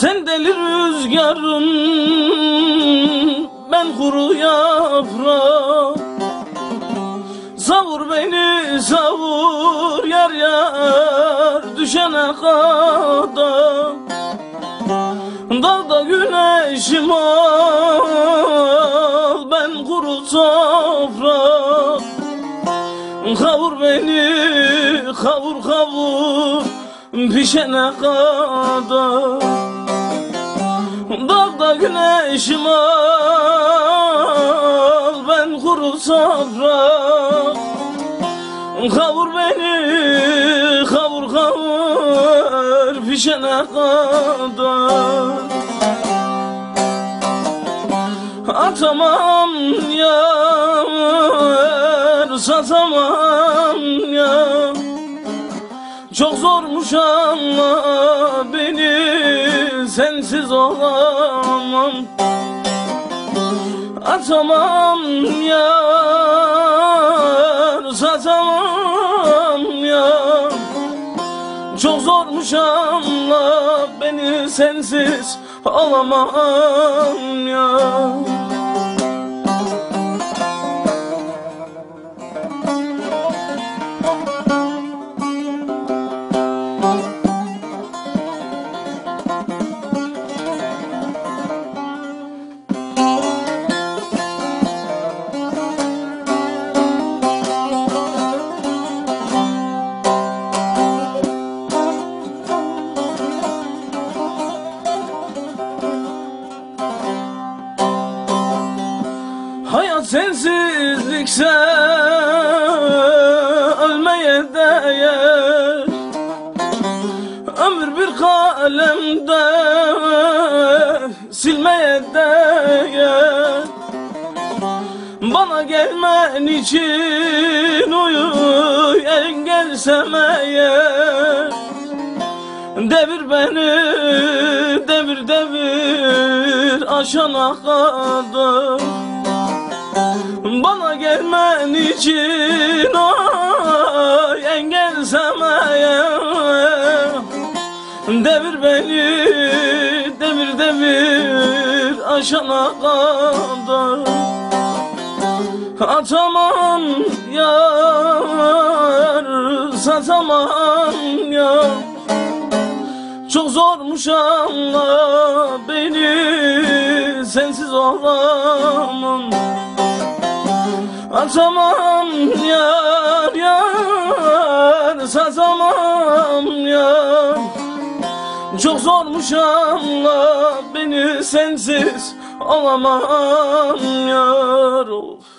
Sen deli rüzgarım Ben kuru yaprak Savur beni savur Yar yar düşene kadar. Dağda güneşim ol Ben kuru toprak. Kavur beni kavur kavur Pişene kadar Dağda güneşim ol Ben kuru toprak Kavur beni kavur kavur Pişene kadar. Atamam yar Satamam yar Çok zormuş ama sensiz olamam. Atamam yar satamam yar. Çok zormuş ama beni sensiz olamam yar sensizlikse ölmeye değer. Ömür bir kalemde silmeye değer. Bana gelmen için uyu engelsem eğer Devir beni devir devir aşana kadar gelmen için oy engel semaya Devir beni devir devir aşana kadar. Atamam yar satamam yar. Çok zormuş ama beni sensiz olamam Atamam yar yar satamam yar Çok zormuş ama beni sensiz olamam yar of.